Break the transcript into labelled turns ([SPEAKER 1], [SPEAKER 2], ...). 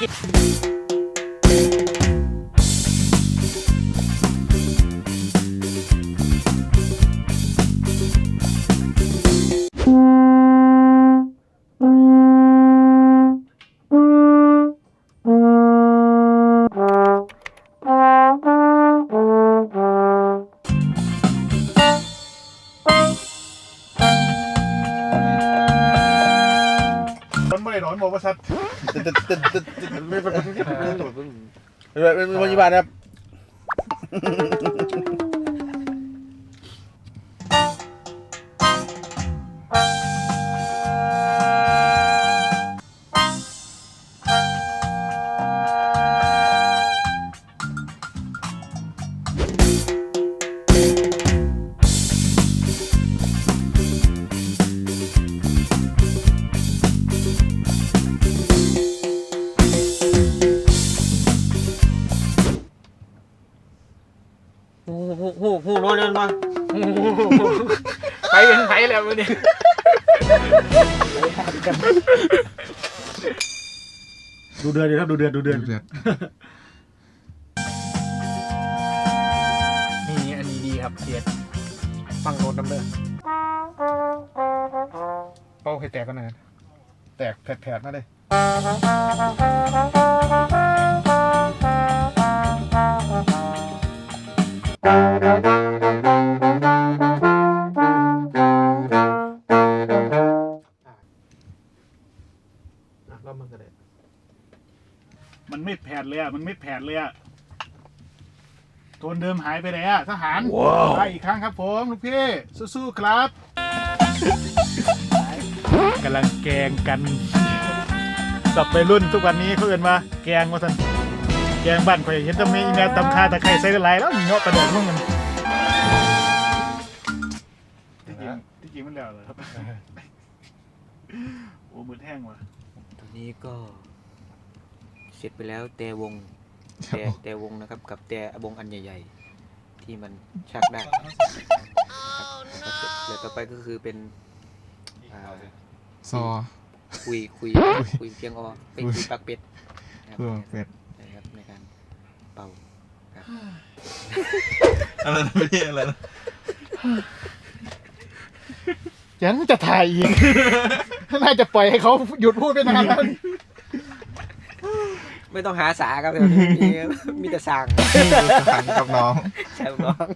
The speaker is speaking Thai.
[SPEAKER 1] Yeah. มันไม่ได้ร้อนบอกว่าสัตว์
[SPEAKER 2] ตึ๊ดตึ๊ดตึ๊ดตึ๊ดตึ๊ดไม่เป็นไม่เป็นไม่เป็นไม่เป็นพยาบาลนะครับ
[SPEAKER 3] หูหูหูหูนอนเดินมา
[SPEAKER 1] ไปเป็นไผแล้ววันนี้ดูเดือดดีครับดูเดือดดูเดือด
[SPEAKER 4] เดือด
[SPEAKER 1] นี่อันนี้ดีครับเสียดฟังโน้ตน้ำเด้อเป้าให้แตกก็นานแตกแผดๆมาเลย
[SPEAKER 3] เรามันก็ได้
[SPEAKER 1] มันไม่แผดเลยอะ มันไม่แผดเลยอะโทนเดิมหายไปไหนอะทหารไปอีกครั้งครับผมลูกพี่สู้ๆครับกำลังแกงกันสับไปรุ่นทุกวันนี้เขาเอื่นมาแกงว่าท่านแกงบ้านข่อยเห็นแตำเมีอีแมวตำคาตะไคร้ใส่ละลายแล้วมีเงาะประเดิมมึงมันที่จริงที่จริงมันแล้วเหรอครับโอ้มือแห้งว่ะ
[SPEAKER 3] ตอ นนี้ก็ เสร็จไปแล้วแต่วงแต่แต่วงนะครับ กับแต่วงอันใหญ่ ๆ ที่มันชักได้ครับก็เสร็จแล้วต่อไปก็คือเป็นอ่า
[SPEAKER 4] ซอ
[SPEAKER 3] คุยคุยคุยเพียงออเป็น
[SPEAKER 4] คุย
[SPEAKER 3] คุยปักเป็ดนะค
[SPEAKER 4] เพื่อ
[SPEAKER 3] รับ
[SPEAKER 4] เป็ด
[SPEAKER 3] นะครับในการเป่าครับ
[SPEAKER 4] อะไรนะพี่อะไรนะ
[SPEAKER 1] ยังจะถ่ายอีก น่าจะปล่อยให้เขาหยุดพูดไปนานแล้ว
[SPEAKER 3] ไม่ต้องหาสาครับเดี๋ยวนี้มีมีแต่สั่ง
[SPEAKER 4] ทางกับน้อง
[SPEAKER 3] ใช่ไหมน้อง